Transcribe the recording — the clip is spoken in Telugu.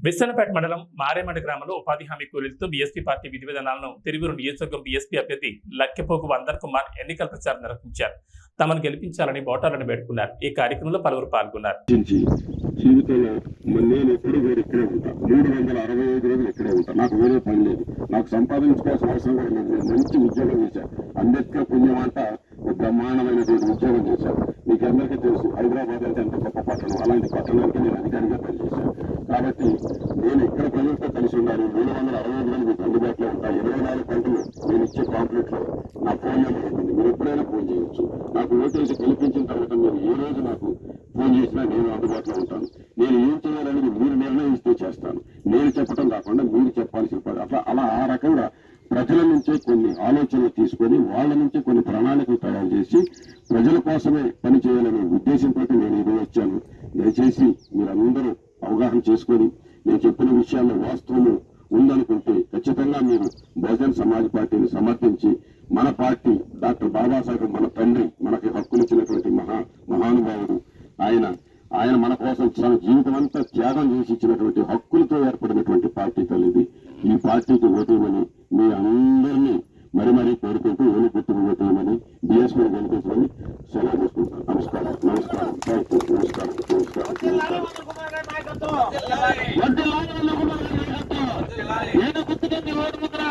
విశ్వనపేట మండలం మారేమండ గ్రామంలో ఉపాధి హామీ కూలీలతో బీఎస్పీ పార్టీ విధి విధానాలను తిరువురు నియోజకవర్గం బీఎస్పీ అభ్యర్థి లక్కెపోకు వందర్ కుమార్ ఎన్నికల ప్రచారం నిర్వహించారు. తమను గెలిపించాలని ఓటర్లను వేడుకున్నారు. ఈ కార్యక్రమంలో పలువురు పాల్గొన్నారు. జీవితంలో మూడు వందల అరవై ఐదు రోజులు ఇక్కడే ఉంటా. నాకు వేరే పని లేదు. నాకు సంపాదించుకోవాల్సిన అవసరం కూడా లేదు. మంచి ఉద్యోగం చేశాను అంబేద్కర్ పుణ్యం అంట బ్రహ్మాండమైనటువంటి ఉద్యోగం చేశాను మీకు అందరికీ తెలుసు హైదరాబాద్ అంటే ఎంత గొప్ప పట్టణం. అలాంటి పట్టణానికి నేను అధికారిగా పనిచేశాను కాబట్టి నేను ఇక్కడ ప్రజలతో కలిసి ఉన్నాను. మూడు వందల అరవై ఐదు మీకు అందుబాటులో ఉంటా ఇరవై నాలుగు గంటలు నేను ఇచ్చే కాంప్లీట్లో నా ఫోన్ నెంబర్ ఉంటుంది. మీరు ఎప్పుడైనా ఫోన్ చేయొచ్చు. నాకు ఓటేసి కల్పించిన తర్వాత మీరు ఏ రోజు నాకు ఫోన్ చేసినా నేను అందుబాటులో ఉంటాను. నేను ఏం చేయాలనేది మీరు నిర్ణయిస్తే చేస్తాను. నేను చెప్పడం కాకుండా మీరు చెప్పాల్సిన పని అట్లా అలా ఆ రకంగా ప్రజల నుంచే కొన్ని ఆలోచనలు తీసుకొని వాళ్ళ నుంచే కొన్ని ప్రణాళికలు తయారు చేసి ప్రజల కోసమే పనిచేయాలనే ఉద్దేశంతో నేను ఇది వచ్చాను. దయచేసి మీరందరూ అవగాహన చేసుకొని నేను చెప్పిన విషయాల్లో వాస్తవము ఉందనుకుంటే ఖచ్చితంగా మీరు బహుజన్ సమాజ్ పార్టీని సమర్థించి మన పార్టీ డాక్టర్ బాబాసాహెబ్ మన తండ్రి మనకి హక్కునిచ్చినటువంటి మహా మహానుభావుడు. ఆయన ఆయన మన కోసం తన జీవితం అంతా త్యాగం చేసి ఇచ్చినటువంటి హక్కులతో ఏర్పడినటువంటి పార్టీ తల్లిది. ఈ పార్టీకి ఓటేయమని మీ అందరినీ మరి మరీ కోరుకుంటూ ఓలు గుర్తుకు ఓటేయమని బిఎస్పీ నాయకత్వం. వంటి లాయన నాయకత్వం. నేను గుర్తుగా ముద్ర?